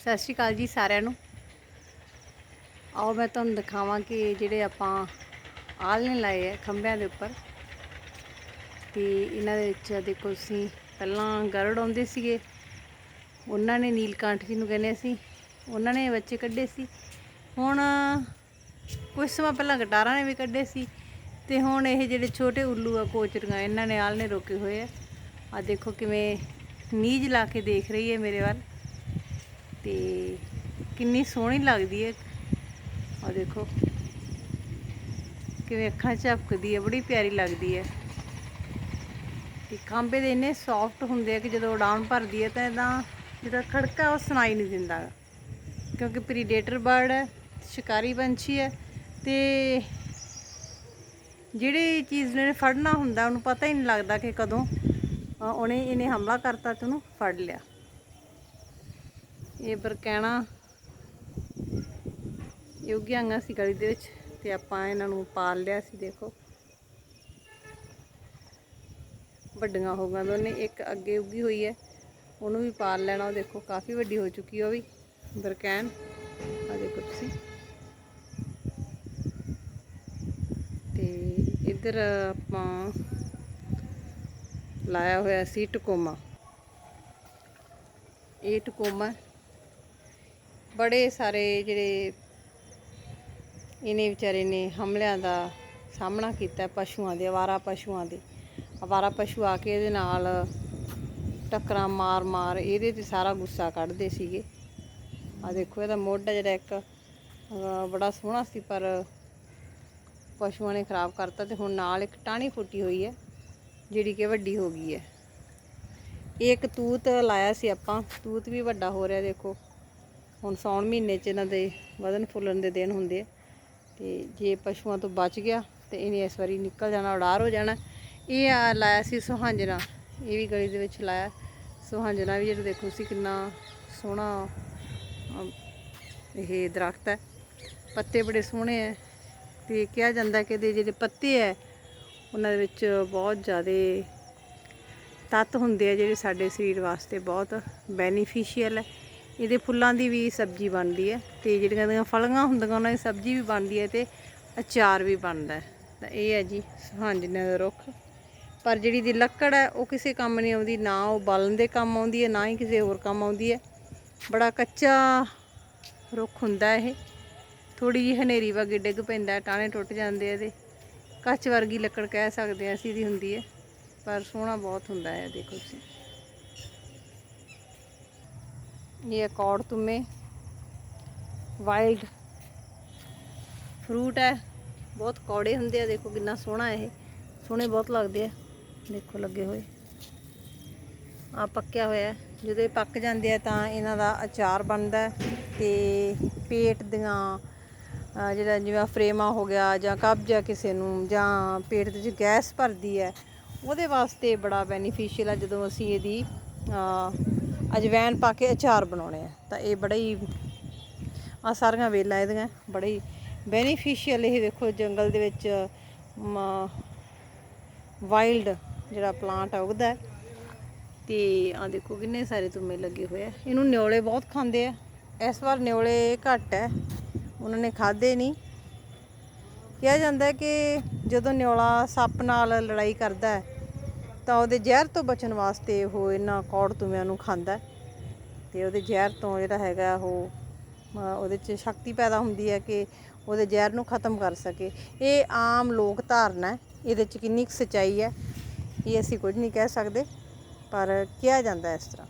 ਸਤਿ ਸ਼੍ਰੀ ਅਕਾਲ ਜੀ ਸਾਰਿਆਂ ਨੂੰ। ਆਓ ਮੈਂ ਤੁਹਾਨੂੰ ਦਿਖਾਵਾਂ ਕਿ ਜਿਹੜੇ ਆਪਾਂ ਆਲਣੇ ਲਾਏ ਆ ਖੰਭਿਆਂ ਦੇ ਉੱਪਰ। ਤੇ ਇਹਨਾਂ ਦੇ ਵਿੱਚ ਦੇਖੋ ਤੁਸੀਂ, ਪਹਿਲਾਂ ਗਰੜ ਆਉਂਦੇ ਸੀਗੇ, ਉਹਨਾਂ ਨੇ ਨੀਲਕਾਂਠ ਜੀ ਨੂੰ ਕਹਿੰਦੇ ਸੀ, ਉਹਨਾਂ ਨੇ ਬੱਚੇ ਕੱਢੇ ਸੀ। ਹੁਣ ਕੁਝ ਸਮਾਂ ਪਹਿਲਾਂ ਗਟਾਰਾਂ ਨੇ ਵੀ ਕੱਢੇ ਸੀ ਤੇ ਹੁਣ ਇਹ ਜਿਹੜੇ ਛੋਟੇ ਉੱਲੂ ਆ ਕੋਚਰੀਆਂ, ਇਹਨਾਂ ਨੇ ਆਲਣੇ ਰੋਕੇ ਹੋਏ ਆ। ਆ ਦੇਖੋ ਕਿਵੇਂ ਨੀਜ ਲਾ ਕੇ ਦੇਖ ਰਹੀ ਹੈ ਮੇਰੇ ਵੱਲ। ਤੇ ਕਿੰਨੀ ਸੋਹਣੀ ਲੱਗਦੀ ਹੈ ਆ ਦੇਖੋ। ਕਿਵੇਂ ਅੱਖਾਂ ਝਪਕਦੀ ਹੈ ਬੜੀ ਪਿਆਰੀ ਲੱਗਦੀ ਹੈ ਤੇ ਖੰਭੇ ਦੇ ਇੰਨੇ ਸੌਫਟ ਹੁੰਦੇ ਆ ਕਿ ਜਦੋਂ ਉਡਾਨ ਭਰਦੀ ਹੈ ਤਾਂ ਇਹਦਾ ਜਿਹੜਾ ਖੜਕਾ ਉਹ ਸੁਣਾਈ ਨਹੀਂ ਦਿੰਦਾ। ਕਿਉਂਕਿ ਪ੍ਰੀਡੇਟਰ ਬਰਡ ਹੈ ਸ਼ਿਕਾਰੀ ਪੰਛੀ ਹੈ ਤੇ ਜਿਹੜੀ ਚੀਜ਼ ਨੇ ਫੜਨਾ ਹੁੰਦਾ, ਉਹਨੂੰ ਪਤਾ ਹੀ ਨਹੀਂ ਲੱਗਦਾ ਕਿ ਕਦੋਂ ਉਹਨੇ ਇਹਨੇ ਹਮਲਾ ਕਰਤਾ ਤੇ ਉਹਨੂੰ ਫੜ ਲਿਆ। ਇਹ ਬਰਕੈਣਾ ਇਹ ਉੱਗੀਆਂ ਸੀ ਗਲੀ ਦੇ ਵਿੱਚ ਤੇ ਆਪਾਂ ਇਹਨਾਂ ਨੂੰ ਪਾਲ ਲਿਆ ਸੀ, ਦੇਖੋ। ਵੱਡੀਆਂ ਹੋ ਗਈਆਂ ਦੋਨੇ ਇੱਕ ਅੱਗੇ ਉੱਗੀ ਹੋਈ ਹੈ, ਉਹਨੂੰ ਵੀ ਪਾਲ ਲੈਣਾ, ਉਹ ਦੇਖੋ, ਕਾਫੀ ਵੱਡੀ ਹੋ ਚੁੱਕੀ ਉਹ ਵੀ ਬਰਕੈਨ ਆ ਦੇਖੋ ਤੁਸੀਂ। ਤੇ ਇੱਧਰ ਆਪਾਂ ਲਾਇਆ ਹੋਇਆ ਸੀ ਟਕੋਮਾ। ਇਹ ਟਕੋਮਾ ਬੜੇ ਸਾਰੇ ਜਿਹੜੇ ਇਹਨੇ ਵਿਚਾਰੇ ਨੇ ਹਮਲਿਆਂ ਦਾ ਸਾਹਮਣਾ ਕੀਤਾ, ਪਸ਼ੂਆਂ ਦੇ ਅਵਾਰਾ ਪਸ਼ੂਆਂ ਦੇ। ਅਵਾਰਾ ਪਸ਼ੂ ਆ ਕੇ ਇਹਦੇ ਨਾਲ ਟੱਕਰਾਂ ਮਾਰ ਮਾਰ ਇਹਦੇ ਤੇ ਸਾਰਾ ਗੁੱਸਾ ਕੱਢਦੇ ਸੀਗੇ। ਆ ਦੇਖੋ ਇਹਦਾ ਮੋਢਾ ਜਿਹੜਾ ਇੱਕ ਬੜਾ ਸੋਹਣਾ ਸੀ, ਪਰ ਪਸ਼ੂਆਂ ਨੇ ਖਰਾਬ ਕਰਤਾ ਤੇ ਹੁਣ ਨਾਲ ਇੱਕ ਟਾਹਣੀ ਫੁੱਟੀ ਹੋਈ ਹੈ, ਜਿਹੜੀ ਕਿ ਵੱਡੀ ਹੋ ਗਈ ਹੈ। ਇਹ ਇੱਕ ਤੂਤ ਲਾਇਆ ਸੀ ਆਪਾਂ, ਤੂਤ ਵੀ ਵੱਡਾ ਹੋ ਰਿਹਾ, ਦੇਖੋ। ਹੁਣ ਸੌਣ ਮਹੀਨੇ 'ਚ ਇਹਨਾਂ ਦੇ ਵਧਨ ਫੁੱਲਣ ਦੇ ਦਿਨ ਹੁੰਦੇ ਆ। ਤੇ ਜੇ ਪਸ਼ੂਆਂ ਤੋਂ ਬਚ ਗਿਆ ਤੇ ਇਹਨੇ ਇਸ ਵਾਰੀ ਨਿਕਲ ਜਾਣਾ, ਉਡਾਰ ਹੋ ਜਾਣਾ। ਇਹ ਆ ਲਾਇਆ ਸੀ ਸੁਹਾਂਜਣਾ, ਇਹ ਵੀ ਗਲੀ ਦੇ ਵਿੱਚ ਲਾਇਆ। ਸੁਹਾਂਜਣਾ ਵੀ ਜਿਹੜਾ ਦੇਖੋ ਸੀ ਕਿੰਨਾ ਸੋਹਣਾ ਇਹ ਦਰਖਤ ਹੈ। ਪੱਤੇ ਬੜੇ ਸੋਹਣੇ ਹੈ। ਤੇ ਕਿਹਾ ਜਾਂਦਾ ਕਿ ਇਹਦੇ ਜਿਹੜੇ ਪੱਤੇ ਹੈ, ਉਹਨਾਂ ਦੇ ਵਿੱਚ ਬਹੁਤ ਜ਼ਿਆਦਾ ਤੱਤ ਹੁੰਦੇ ਆ, ਜਿਹੜੇ ਸਾਡੇ ਸਰੀਰ ਵਾਸਤੇ ਬਹੁਤ ਬੈਨੀਫੀਸ਼ੀਅਲ ਹੈ। ਇਹਦੇ ਫੁੱਲਾਂ ਦੀ ਵੀ ਸਬਜ਼ੀ ਬਣਦੀ ਹੈ ਤੇ ਜਿਹੜੀਆਂ ਇਹਦੀਆਂ ਫਲੀਆਂ ਹੁੰਦੀਆਂ ਉਹਨਾਂ ਦੀ ਸਬਜ਼ੀ ਵੀ ਬਣਦੀ ਹੈ ਤੇ ਅਚਾਰ ਵੀ ਬਣਦਾ ਹੈ। ਤਾਂ ਇਹ ਹੈ ਜੀ ਸੁਹਾਂਜਣੇ ਦਾ ਰੁੱਖ। ਪਰ ਜਿਹੜੀ ਦੀ ਲੱਕੜ ਹੈ ਉਹ ਕਿਸੇ ਕੰਮ ਨਹੀਂ ਆਉਂਦੀ ਨਾ ਉਹ ਬਾਲਣ ਦੇ ਕੰਮ ਆਉਂਦੀ ਹੈ ਨਾ ਹੀ ਕਿਸੇ ਹੋਰ ਕੰਮ ਆਉਂਦੀ ਹੈ। ਬੜਾ ਕੱਚਾ ਰੁੱਖ ਹੁੰਦਾ ਇਹ। ਥੋੜੀ ਜਿਹੀ ਹਨੇਰੀ ਵਗੇ ਡਿੱਗ ਪੈਂਦਾ ਹੈ, ਟਾਣੇ ਟੁੱਟ ਜਾਂਦੇ ਆ ਇਹਦੇ। ਕੱਚ ਵਰਗੀ ਲੱਕੜ ਕਹਿ ਸਕਦੇ ਆ ਅਸੀਂ ਦੀ ਹੁੰਦੀ ਹੈ ਪਰ ਸੋਹਣਾ ਬਹੁਤ ਹੁੰਦਾ ਹੈ ਦੇਖੋ ਤੁਸੀਂ। ਇਹ ਅਕੌੜ ਤੁਮੇ ਵਾਈਲਡ ਫਰੂਟ ਹੈ ਬਹੁਤ ਕੌੜੇ ਹੁੰਦੇ ਆ ਦੇਖੋ ਕਿੰਨਾ ਸੋਹਣਾ ਇਹ ਸੋਹਣੇ ਬਹੁਤ ਲੱਗਦੇ ਆ ਦੇਖੋ ਲੱਗੇ ਹੋਏ ਆ ਪੱਕਿਆ ਹੋਇਆ ਜਦੋਂ ਇਹ ਪੱਕ ਜਾਂਦੇ ਆ ਤਾਂ ਇਹਨਾਂ ਦਾ ਅਚਾਰ ਬਣਦਾ ਹੈ ਤੇ ਪੇਟ ਦੀਆਂ ਜਿਹੜਾ ਜਿਵੇਂ ਫਰੇਮਾ ਹੋ ਗਿਆ ਜਾਂ ਕਬਜ਼ ਆ ਕਿਸੇ ਨੂੰ ਜਾਂ ਪੇਟ ਦੇ ਵਿੱਚ ਗੈਸ ਭਰਦੀ ਹੈ ਉਹਦੇ ਵਾਸਤੇ ਬੜਾ ਬੈਨੀਫੀਸ਼ੀਅਲ ਆ ਜਦੋਂ ਅਸੀਂ ਇਹਦੀ ਅਜਵੈਨ ਪਾ ਕੇ ਅਚਾਰ ਬਣਾਉਣੇ ਆ। ਤਾਂ ਇਹ ਬੜਾ ਹੀ ਆ ਸਾਰੀਆਂ ਵੇਲਾਂ ਇਹਦੀਆਂ, ਬੜਾ ਹੀ ਬੈਨੀਫੀਸ਼ੀਅਲ ਇਹ ਦੇਖੋ ਜੰਗਲ ਦੇ ਵਿੱਚ ਵਾਈਲਡ ਜਿਹੜਾ ਪਲਾਂਟ ਆ ਉਗਦਾ ਹੈ। ਤੇ ਆ ਦੇਖੋ ਕਿੰਨੇ ਸਾਰੇ ਤੁਮੇ ਲੱਗੇ ਹੋਏ ਆ। ਇਹਨੂੰ ਨਿਓਲੇ ਬਹੁਤ ਖਾਂਦੇ ਆ। ਇਸ ਵਾਰ ਨਿਓਲੇ ਘੱਟ ਹੈ, ਉਹਨਾਂ ਨੇ ਖਾਦੇ ਨਹੀਂ। ਕਿਹਾ ਜਾਂਦਾ ਕਿ ਜਦੋਂ ਨਿਓਲਾ ਸੱਪ ਨਾਲ ਲੜਾਈ ਕਰਦਾ ਹੈ ਤਾਂ ਉਹਦੇ ਜ਼ਹਿਰ ਤੋਂ ਬਚਣ ਵਾਸਤੇ ਉਹ ਇਹਨਾਂ ਕੌੜ ਤੁਮਿਆਂ ਨੂੰ ਖਾਂਦਾ ਹੈ। ਤੇ ਉਹਦੇ ਜ਼ਹਿਰ ਤੋਂ ਜਿਹੜਾ ਹੈਗਾ ਉਹ ਉਹਦੇ 'ਚ ਸ਼ਕਤੀ ਪੈਦਾ ਹੁੰਦੀ ਹੈ ਕਿ ਉਹਦੇ ਜ਼ਹਿਰ ਨੂੰ ਖਤਮ ਕਰ ਸਕੇ। ਇਹ ਆਮ ਲੋਕ ਧਾਰਨਾ ਇਹਦੇ 'ਚ ਕਿੰਨੀ ਕੁ ਸੱਚਾਈ ਹੈ, ਇਹ ਅਸੀਂ ਕੁਝ ਨਹੀਂ ਕਹਿ ਸਕਦੇ, ਪਰ ਕਿਹਾ ਜਾਂਦਾ ਇਸ ਤਰ੍ਹਾਂ।